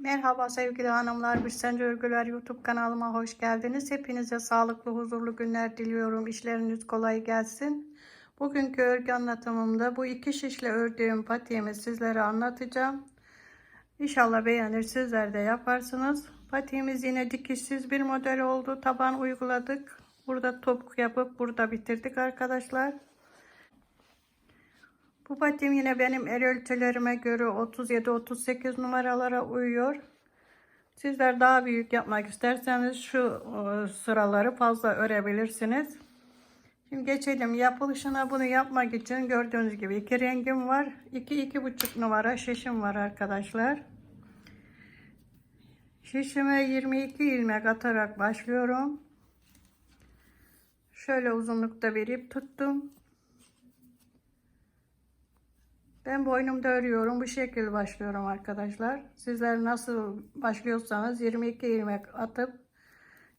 Merhaba sevgili hanımlar, bir Sence Örgüler YouTube kanalıma hoş geldiniz. Hepinize sağlıklı, huzurlu günler diliyorum. İşleriniz kolay gelsin. Bugünkü örgü anlatımımda bu iki şişle ördüğüm patiğimi sizlere anlatacağım. İnşallah beğenir, sizler de yaparsınız. Patiğimiz yine dikişsiz bir model oldu. Taban uyguladık. Burada topuk yapıp burada bitirdik arkadaşlar. Bu patim yine benim el ölçülerime göre 37-38 numaralara uyuyor. Sizler daha büyük yapmak isterseniz şu e, sıraları fazla örebilirsiniz. Şimdi geçelim yapılışına bunu yapmak için gördüğünüz gibi iki rengim var. 2-2,5 numara şişim var arkadaşlar. Şişime 22 ilmek atarak başlıyorum. Şöyle uzunlukta bir ip tuttum. Ben boynumda örüyorum. Bu şekilde başlıyorum arkadaşlar. Sizler nasıl başlıyorsanız 22 ilmek atıp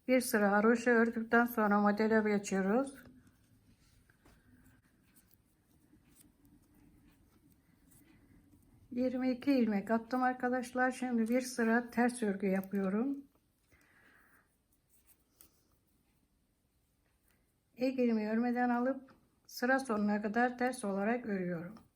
bir sıra haroşa ördükten sonra modele geçiyoruz. Yirmi iki ilmek attım arkadaşlar. Şimdi bir sıra ters örgü yapıyorum. İlk ilmeği örmeden alıp sıra sonuna kadar ters olarak örüyorum.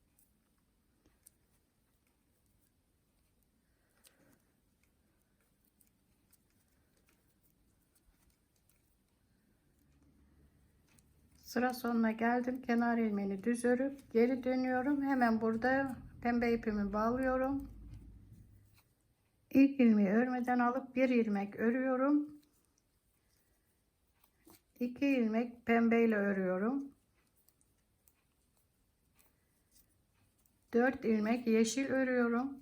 Sıra sonuna geldim. Kenar ilmeğini düz örüp geri dönüyorum. Hemen burada pembe ipimi bağlıyorum. İlk ilmeği örmeden alıp bir ilmek örüyorum. 2 ilmek pembe ile örüyorum. 4 ilmek yeşil örüyorum.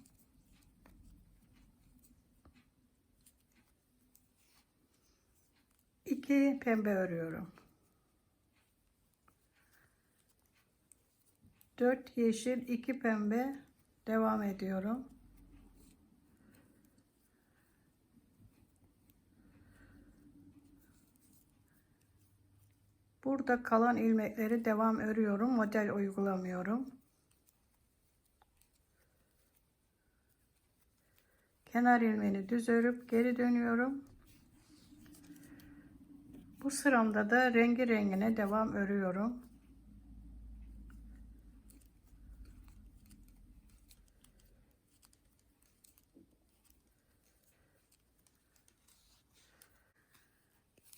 İki pembe örüyorum. 4 yeşil 2 pembe devam ediyorum. Burada kalan ilmekleri devam örüyorum. Model uygulamıyorum. Kenar ilmeğini düz örüp geri dönüyorum. Bu sıramda da rengi rengine devam örüyorum.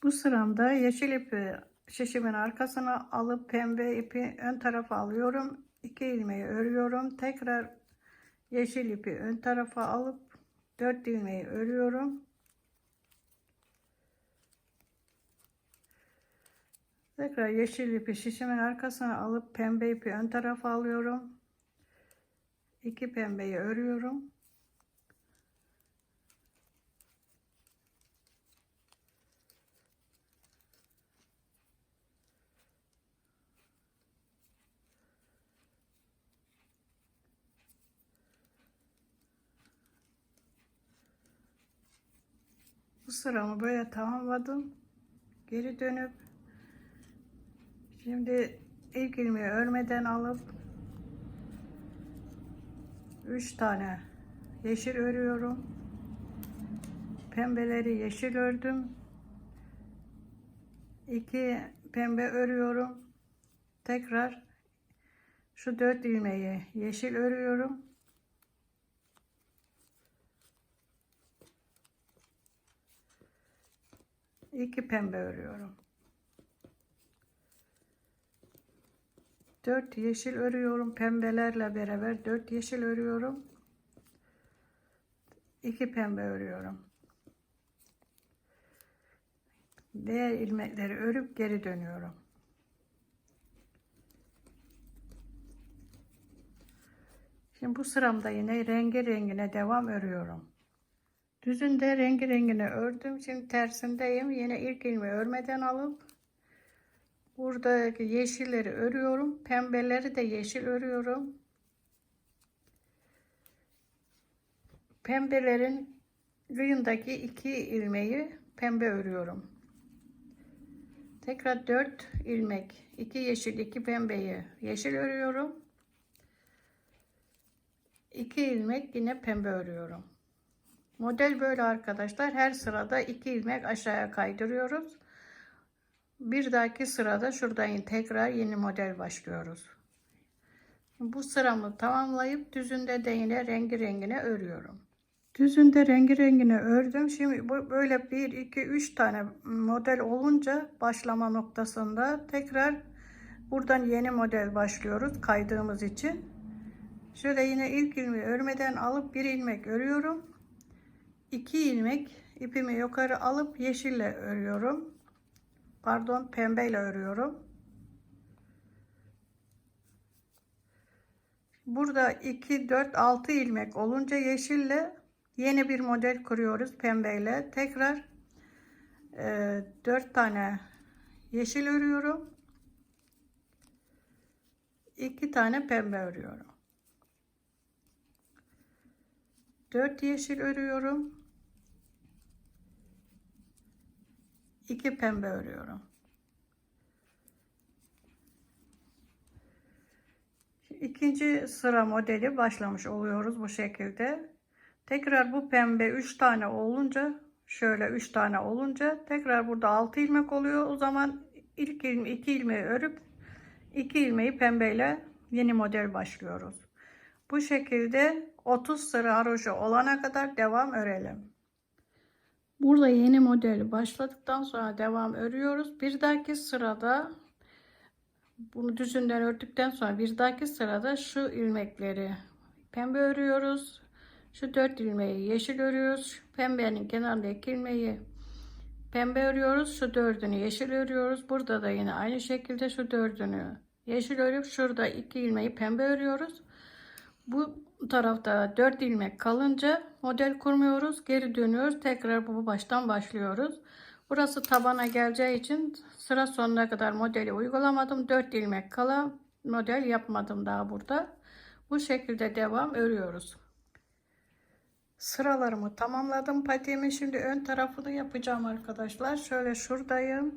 Bu sıramda yeşil ipi şişimin arkasına alıp pembe ipi ön tarafa alıyorum. 2 ilmeği örüyorum. Tekrar yeşil ipi ön tarafa alıp 4 ilmeği örüyorum. Tekrar yeşil ipi şişimin arkasına alıp pembe ipi ön tarafa alıyorum. 2 pembeyi örüyorum. Sıramı böyle tamamladım. Geri dönüp şimdi ilk ilmeği örmeden alıp 3 tane yeşil örüyorum. Pembeleri yeşil ördüm. 2 pembe örüyorum. Tekrar şu 4 ilmeği yeşil örüyorum. İki pembe örüyorum. 4 yeşil örüyorum pembelerle beraber 4 yeşil örüyorum. 2 pembe örüyorum. Diğer ilmekleri örüp geri dönüyorum. Şimdi bu sıramda yine rengi rengine devam örüyorum. Düzünde rengi rengine ördüm. Şimdi tersindeyim. Yine ilk ilmeği örmeden alıp buradaki yeşilleri örüyorum. Pembeleri de yeşil örüyorum. Pembelerin rayındaki iki ilmeği pembe örüyorum. Tekrar 4 ilmek, 2 yeşil, 2 pembeyi yeşil örüyorum. 2 ilmek yine pembe örüyorum. Model böyle arkadaşlar. Her sırada iki ilmek aşağıya kaydırıyoruz. Bir dahaki sırada şuradan tekrar yeni model başlıyoruz. Bu sıramı tamamlayıp düzünde de yine rengi rengine örüyorum. Düzünde rengi rengine ördüm. Şimdi böyle 1 2 3 tane model olunca başlama noktasında tekrar buradan yeni model başlıyoruz kaydığımız için. Şöyle yine ilk ilmeği örmeden alıp bir ilmek örüyorum. 2 ilmek ipimi yukarı alıp yeşille örüyorum. Pardon pembeyle örüyorum. Burada 2 4 6 ilmek olunca yeşille yeni bir model kuruyoruz pembeyle. Tekrar e, 4 tane yeşil örüyorum. 2 tane pembe örüyorum. 4 yeşil örüyorum. 2 pembe örüyorum. İkinci sıra modeli başlamış oluyoruz bu şekilde. Tekrar bu pembe 3 tane olunca şöyle 3 tane olunca tekrar burada 6 ilmek oluyor. O zaman ilk ilme 2 ilmeği örüp 2 ilmeği pembeyle yeni model başlıyoruz. Bu şekilde 30 sıra haroşa olana kadar devam örelim. Burada yeni modeli başladıktan sonra devam örüyoruz. Bir dahaki sırada bunu düzünden ördükten sonra bir dahaki sırada şu ilmekleri pembe örüyoruz. Şu dört ilmeği yeşil örüyoruz. Şu pembenin kenarındaki ilmeği pembe örüyoruz. Şu dördünü yeşil örüyoruz. Burada da yine aynı şekilde şu dördünü yeşil örüp şurada iki ilmeği pembe örüyoruz. Bu tarafta 4 ilmek kalınca model kurmuyoruz. Geri dönüyoruz. Tekrar bu baştan başlıyoruz. Burası tabana geleceği için sıra sonuna kadar modeli uygulamadım. 4 ilmek kala model yapmadım daha burada. Bu şekilde devam örüyoruz. Sıralarımı tamamladım. Patiğimin şimdi ön tarafını yapacağım arkadaşlar. Şöyle şuradayım.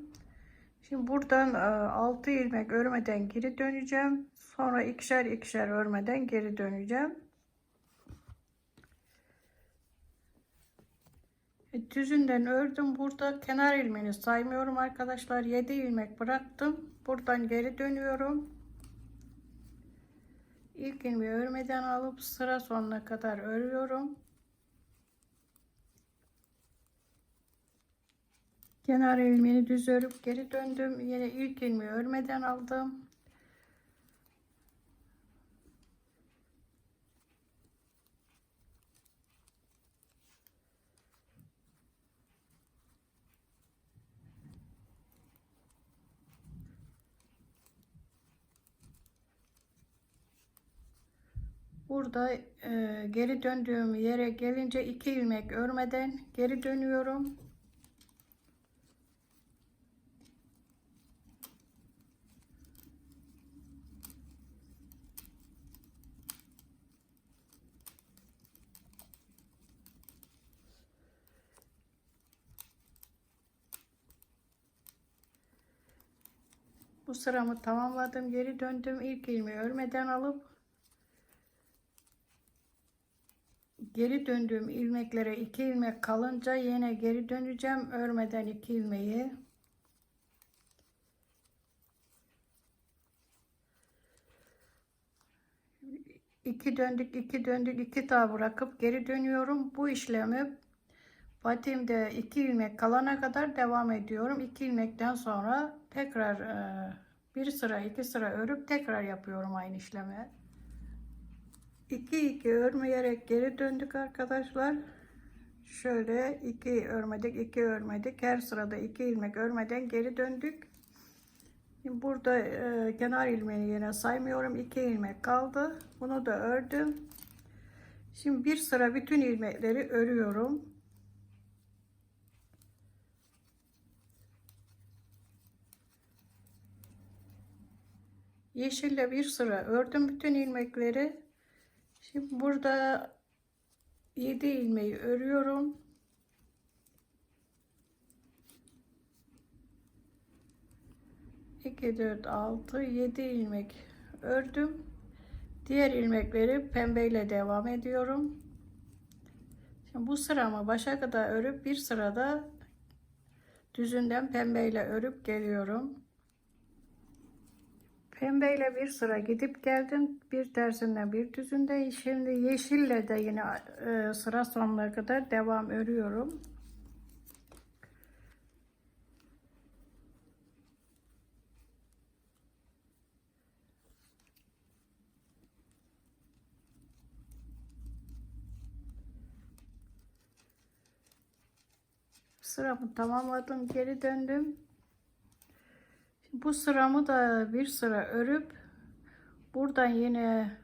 Şimdi buradan 6 ilmek örmeden geri döneceğim. Sonra ikişer ikişer örmeden geri döneceğim. Düzünden ördüm. Burada kenar ilmeğini saymıyorum arkadaşlar. 7 ilmek bıraktım. Buradan geri dönüyorum. İlk ilmeği örmeden alıp sıra sonuna kadar örüyorum. Kenar ilmeğini düz örüp geri döndüm. Yine ilk ilmeği örmeden aldım. Burada e, geri döndüğüm yere gelince iki ilmek örmeden geri dönüyorum. Bu sıramı tamamladım. Geri döndüm. İlk ilmeği örmeden alıp geri döndüğüm ilmeklere iki ilmek kalınca yine geri döneceğim. Örmeden iki ilmeği. İki döndük iki döndük iki daha bırakıp geri dönüyorum. Bu işlemi patiğimde iki ilmek kalana kadar devam ediyorum. İki ilmekten sonra tekrar e, bir sıra iki sıra örüp tekrar yapıyorum aynı işlemi 2 2 örmeyerek geri döndük arkadaşlar. Şöyle 2 örmedik, 2 örmedik. Her sırada 2 ilmek örmeden geri döndük. Şimdi burada e, kenar ilmeğini yine saymıyorum. 2 ilmek kaldı. Bunu da ördüm. Şimdi bir sıra bütün ilmekleri örüyorum. Yeşille bir sıra ördüm bütün ilmekleri. Şimdi burada 7 ilmeği örüyorum. İki, dört, altı, yedi ilmek ördüm. Diğer ilmekleri pembeyle devam ediyorum. Bu sıramı başa kadar örüp bir sırada düzünden pembeyle örüp geliyorum. Pembeyle bir sıra gidip geldim. Bir tersinden bir düzünde. Şimdi yeşille de yine e, sıra sonuna kadar devam örüyorum. Sıramı tamamladım. Geri döndüm. Bu sıramı da bir sıra örüp buradan yine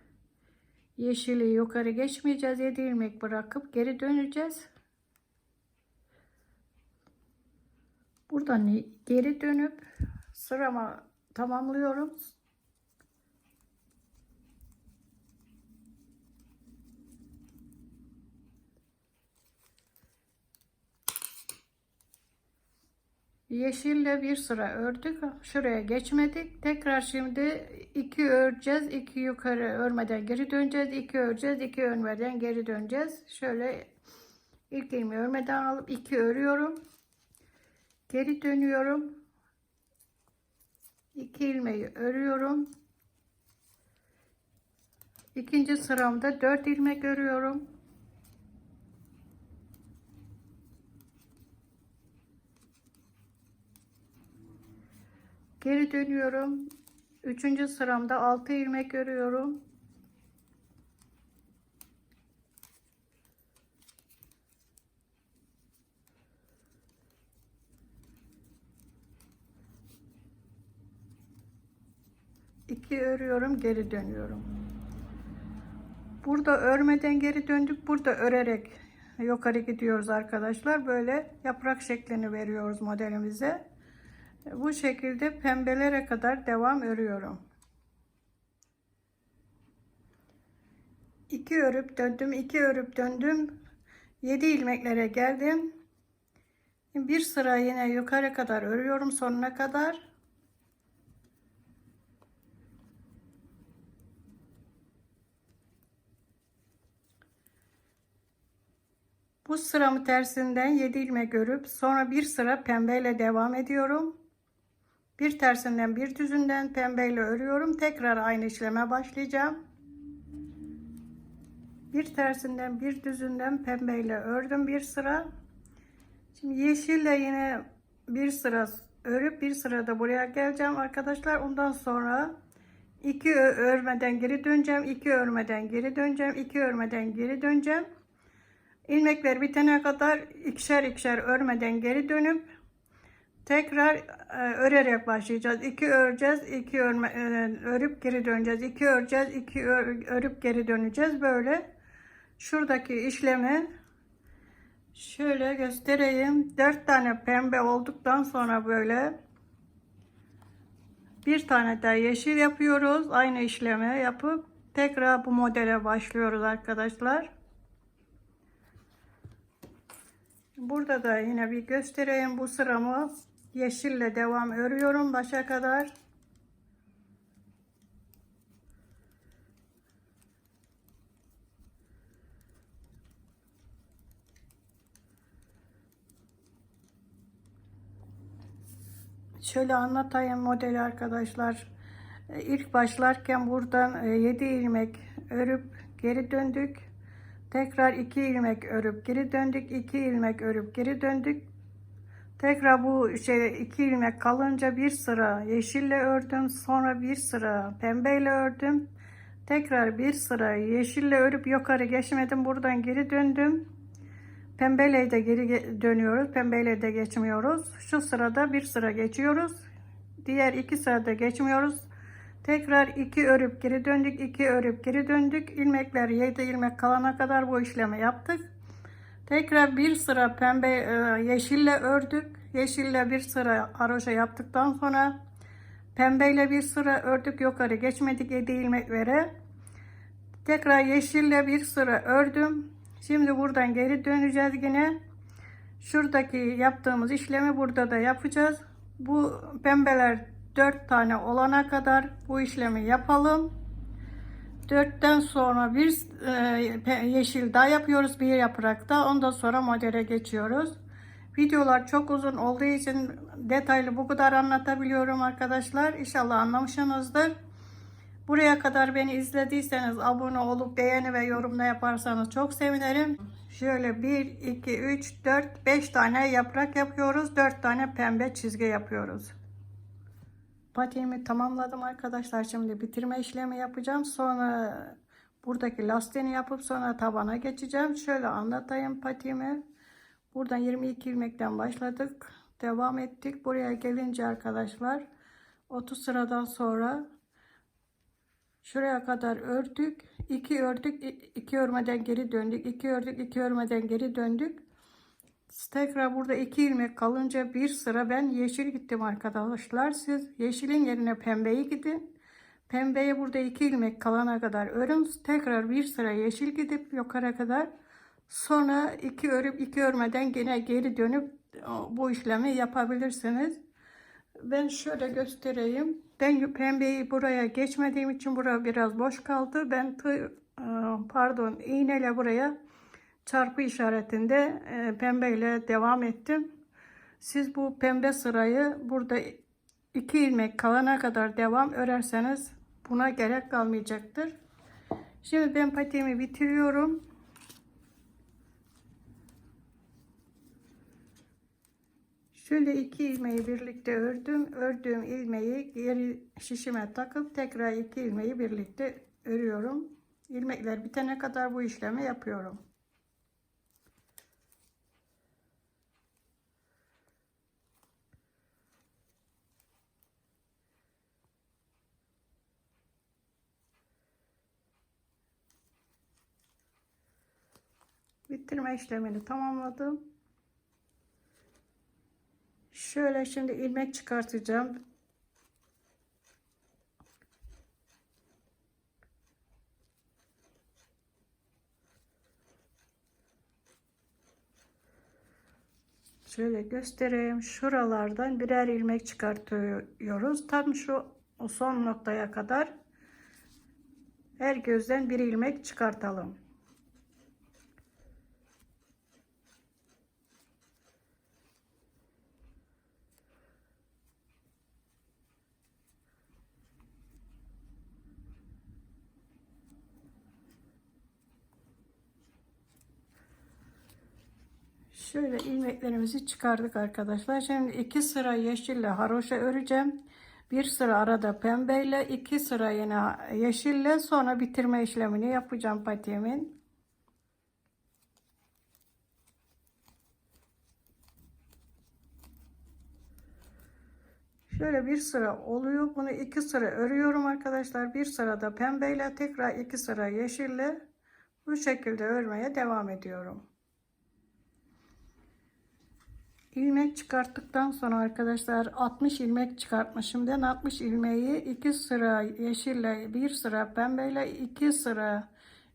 yeşili yukarı geçmeyeceğiz. 7 ilmek bırakıp geri döneceğiz. Buradan geri dönüp sıramı tamamlıyorum. Yeşille bir sıra ördük. Şuraya geçmedik. Tekrar şimdi iki öreceğiz. iki yukarı örmeden geri döneceğiz. iki öreceğiz. iki örmeden geri döneceğiz. Şöyle ilk ilmeği örmeden alıp iki örüyorum. Geri dönüyorum. iki ilmeği örüyorum. İkinci sıramda dört ilmek örüyorum. Geri dönüyorum. Üçüncü sıramda 6 ilmek örüyorum. İki örüyorum, geri dönüyorum. Burada örmeden geri döndük. Burada örerek yukarı gidiyoruz arkadaşlar. Böyle yaprak şeklini veriyoruz modelimize. Bu şekilde pembelere kadar devam örüyorum. İki örüp döndüm, iki örüp döndüm. 7 ilmeklere geldim. Bir sıra yine yukarı kadar örüyorum sonuna kadar. Bu sıramı tersinden 7 ilmek örüp sonra bir sıra pembeyle devam ediyorum. Bir tersinden bir düzünden pembeyle örüyorum. Tekrar aynı işleme başlayacağım. Bir tersinden bir düzünden pembeyle ördüm bir sıra. Şimdi yeşille yine bir sıra örüp bir sırada buraya geleceğim arkadaşlar. Ondan sonra iki örmeden geri döneceğim. iki örmeden geri döneceğim. iki örmeden geri döneceğim. İlmekler bitene kadar ikişer ikişer örmeden geri dönüp Tekrar e, örerek başlayacağız. İki öreceğiz, iki örme, e, örüp geri döneceğiz. İki öreceğiz, iki ör, örüp geri döneceğiz. Böyle şuradaki işlemi şöyle göstereyim. Dört tane pembe olduktan sonra böyle bir tane daha yeşil yapıyoruz. Aynı işlemi yapıp tekrar bu modele başlıyoruz arkadaşlar. Burada da yine bir göstereyim bu sıramı yeşille devam örüyorum başa kadar. Şöyle anlatayım modeli arkadaşlar. E, ilk başlarken buradan 7 e, ilmek örüp geri döndük. Tekrar 2 ilmek örüp geri döndük. 2 ilmek örüp geri döndük. Tekrar bu şey iki ilmek kalınca bir sıra yeşille ördüm. Sonra bir sıra pembeyle ördüm. Tekrar bir sıra yeşille örüp yukarı geçmedim. Buradan geri döndüm. Pembeyle de geri dönüyoruz. Pembeyle de geçmiyoruz. Şu sırada bir sıra geçiyoruz. Diğer iki sırada geçmiyoruz. Tekrar iki örüp geri döndük. iki örüp geri döndük. İlmekler 7 ilmek kalana kadar bu işlemi yaptık. Tekrar bir sıra pembe e, yeşille ördük. Yeşille bir sıra haroşa yaptıktan sonra pembeyle bir sıra ördük yukarı geçmedik 7 ilmeklere. Tekrar yeşille bir sıra ördüm. Şimdi buradan geri döneceğiz yine. Şuradaki yaptığımız işlemi burada da yapacağız. Bu pembeler 4 tane olana kadar bu işlemi yapalım. Dörtten sonra bir e, yeşil daha yapıyoruz bir yaprakta. Ondan sonra modele geçiyoruz. Videolar çok uzun olduğu için detaylı bu kadar anlatabiliyorum arkadaşlar. İnşallah anlamışsınızdır. Buraya kadar beni izlediyseniz abone olup beğeni ve yorumla yaparsanız çok sevinirim. Şöyle 1, 2, 3, 4, 5 tane yaprak yapıyoruz. 4 tane pembe çizgi yapıyoruz. Patiğimi tamamladım arkadaşlar. Şimdi bitirme işlemi yapacağım. Sonra buradaki lastiğini yapıp sonra tabana geçeceğim. Şöyle anlatayım patiğimi. Buradan 22 ilmekten başladık. Devam ettik. Buraya gelince arkadaşlar 30 sıradan sonra şuraya kadar ördük. 2 ördük. 2 örmeden geri döndük. 2 ördük. 2 örmeden geri döndük. Tekrar burada iki ilmek kalınca bir sıra ben yeşil gittim arkadaşlar. Siz yeşilin yerine pembeyi gidin. Pembeye burada iki ilmek kalana kadar örün. Tekrar bir sıra yeşil gidip yukarı kadar. Sonra iki örüp iki örmeden yine geri dönüp bu işlemi yapabilirsiniz. Ben şöyle göstereyim. Ben pembeyi buraya geçmediğim için buraya biraz boş kaldı. Ben e, pardon iğneyle buraya çarpı işaretinde e, pembe ile devam ettim. Siz bu pembe sırayı burada iki ilmek kalana kadar devam örerseniz buna gerek kalmayacaktır. Şimdi ben patiğimi bitiriyorum. Şöyle iki ilmeği birlikte ördüm. Ördüğüm ilmeği geri şişime takıp tekrar iki ilmeği birlikte örüyorum. İlmekler bitene kadar bu işlemi yapıyorum. Bitirme işlemini tamamladım. Şöyle şimdi ilmek çıkartacağım. Şöyle göstereyim. Şuralardan birer ilmek çıkartıyoruz. Tam şu son noktaya kadar her gözden bir ilmek çıkartalım. Şöyle ilmeklerimizi çıkardık arkadaşlar. Şimdi iki sıra yeşille haroşa öreceğim. Bir sıra arada pembeyle, iki sıra yine yeşille sonra bitirme işlemini yapacağım patiğimin. Şöyle bir sıra oluyor. Bunu iki sıra örüyorum arkadaşlar. Bir sırada pembeyle tekrar iki sıra yeşille bu şekilde örmeye devam ediyorum. İlmek çıkarttıktan sonra arkadaşlar 60 ilmek çıkartmışım. Ben 60 ilmeği 2 sıra yeşille 1 sıra pembeyle 2 sıra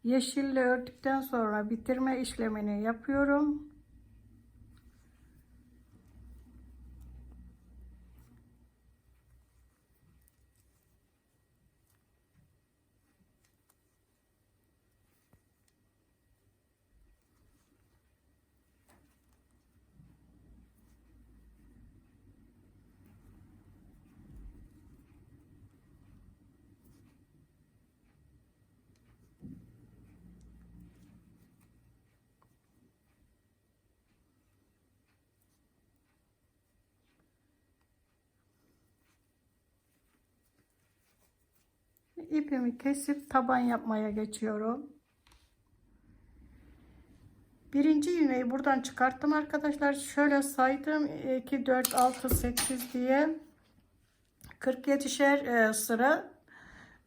yeşille ördükten sonra bitirme işlemini yapıyorum. İpimi kesip taban yapmaya geçiyorum. Birinci ilmeği buradan çıkarttım arkadaşlar. Şöyle saydım. 2, 4, 6, 8 diye 47'şer e, sıra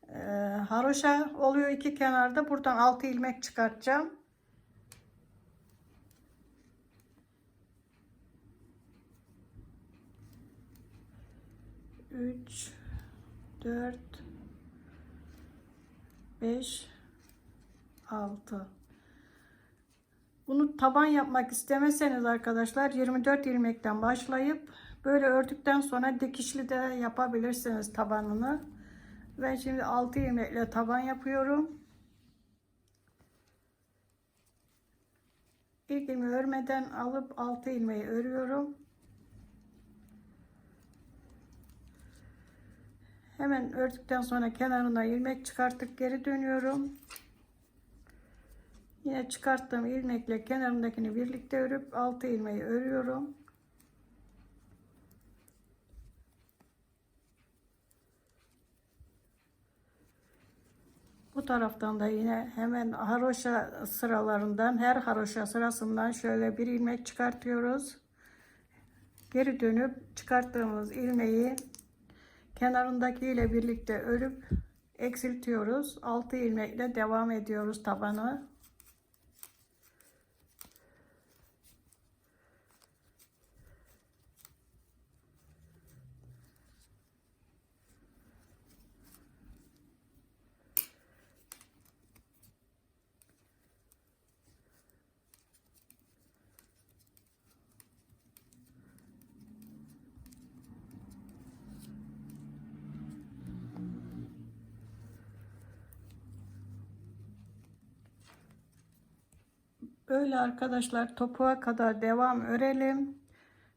e, haroşa oluyor iki kenarda. Buradan 6 ilmek çıkartacağım. Üç, dört, 5 6 bunu taban yapmak istemeseniz arkadaşlar 24 ilmekten başlayıp böyle ördükten sonra dikişli de yapabilirsiniz tabanını. Ben şimdi 6 ilmekle taban yapıyorum. İlk ilmeği örmeden alıp 6 ilmeği örüyorum. Hemen ördükten sonra kenarına ilmek çıkartıp geri dönüyorum. Yine çıkarttığım ilmekle kenarındakini birlikte örüp altı ilmeği örüyorum. Bu taraftan da yine hemen haroşa sıralarından her haroşa sırasından şöyle bir ilmek çıkartıyoruz. Geri dönüp çıkarttığımız ilmeği kenarındaki ile birlikte örüp eksiltiyoruz. 6 ilmekle devam ediyoruz tabanı. Böyle arkadaşlar topuğa kadar devam örelim.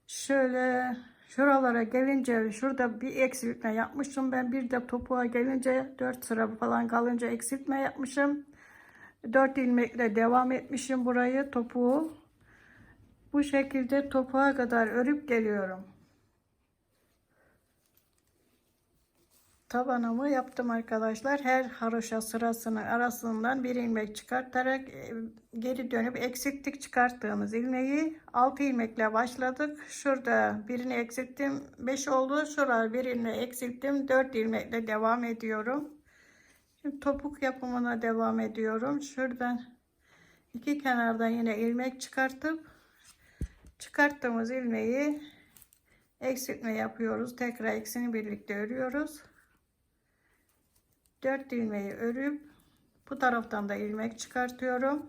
Şöyle şuralara gelince şurada bir eksiltme yapmışım ben. Bir de topuğa gelince 4 sıra falan kalınca eksiltme yapmışım. 4 ilmekle devam etmişim burayı topuğu. Bu şekilde topuğa kadar örüp geliyorum. Tabanımı yaptım arkadaşlar. Her haroşa sırasının arasından bir ilmek çıkartarak e, geri dönüp eksiklik çıkarttığımız ilmeği 6 ilmekle başladık. Şurada birini eksilttim 5 oldu. Şurada birini eksilttim 4 ilmekle devam ediyorum. Şimdi topuk yapımına devam ediyorum. Şuradan iki kenardan yine ilmek çıkartıp çıkarttığımız ilmeği eksiltme yapıyoruz. Tekrar ikisini birlikte örüyoruz. 4 ilmeği örüp bu taraftan da ilmek çıkartıyorum.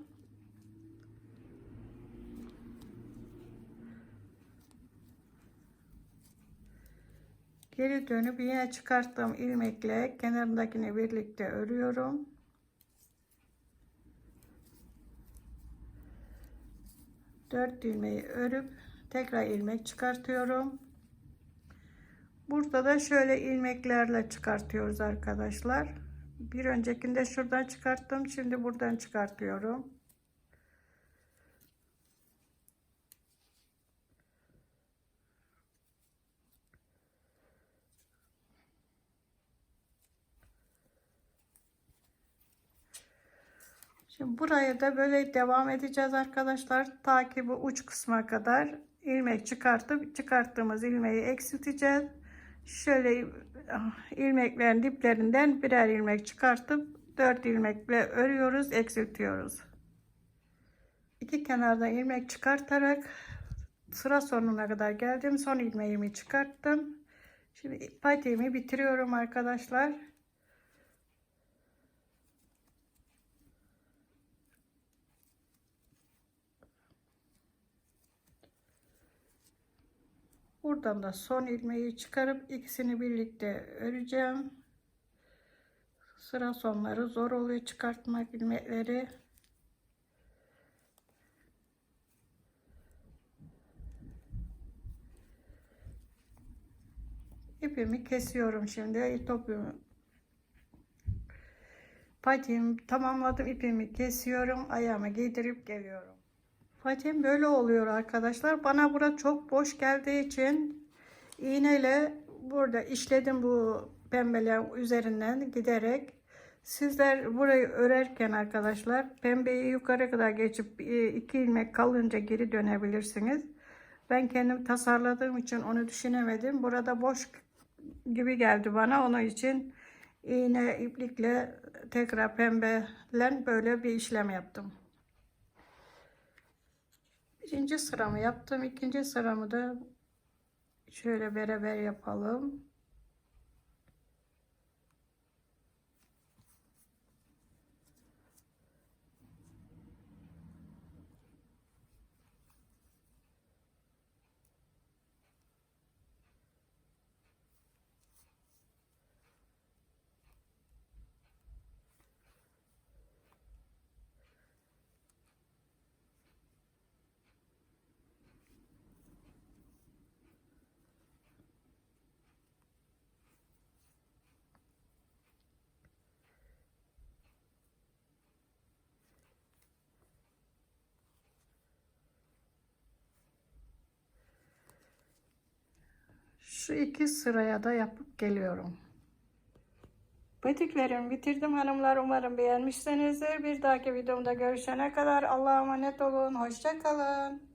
Geri dönüp yine çıkarttığım ilmekle kenarındakini birlikte örüyorum. Dört ilmeği örüp tekrar ilmek çıkartıyorum. Burada da şöyle ilmeklerle çıkartıyoruz arkadaşlar. Bir öncekinde şuradan çıkarttım. Şimdi buradan çıkartıyorum. Şimdi buraya da böyle devam edeceğiz arkadaşlar. Ta bu uç kısma kadar ilmek çıkartıp çıkarttığımız ilmeği eksilteceğiz. Şöyle ah, ilmeklerin diplerinden birer ilmek çıkartıp 4 ilmekle örüyoruz, eksiltiyoruz. İki kenardan ilmek çıkartarak sıra sonuna kadar geldim. Son ilmeğimi çıkarttım. Şimdi patiğimi bitiriyorum arkadaşlar. Buradan da son ilmeği çıkarıp ikisini birlikte öreceğim. Sıra sonları zor oluyor çıkartmak ilmekleri. İpimi kesiyorum şimdi. Topumu patiğimi tamamladım. ipimi kesiyorum. Ayağımı giydirip geliyorum. Patim böyle oluyor arkadaşlar. Bana bura çok boş geldiği için iğneyle burada işledim bu pembeler üzerinden giderek. Sizler burayı örerken arkadaşlar pembeyi yukarı kadar geçip e, iki ilmek kalınca geri dönebilirsiniz. Ben kendim tasarladığım için onu düşünemedim. Burada boş gibi geldi bana. Onun için iğne iplikle tekrar pembeyle böyle bir işlem yaptım. Birinci sıramı yaptım. ikinci sıramı da şöyle beraber yapalım. Şu iki sıraya da yapıp geliyorum. Batiklerimi bitirdim hanımlar. Umarım beğenmişsinizdir. Bir dahaki videomda görüşene kadar Allah'a emanet olun. Hoşça kalın.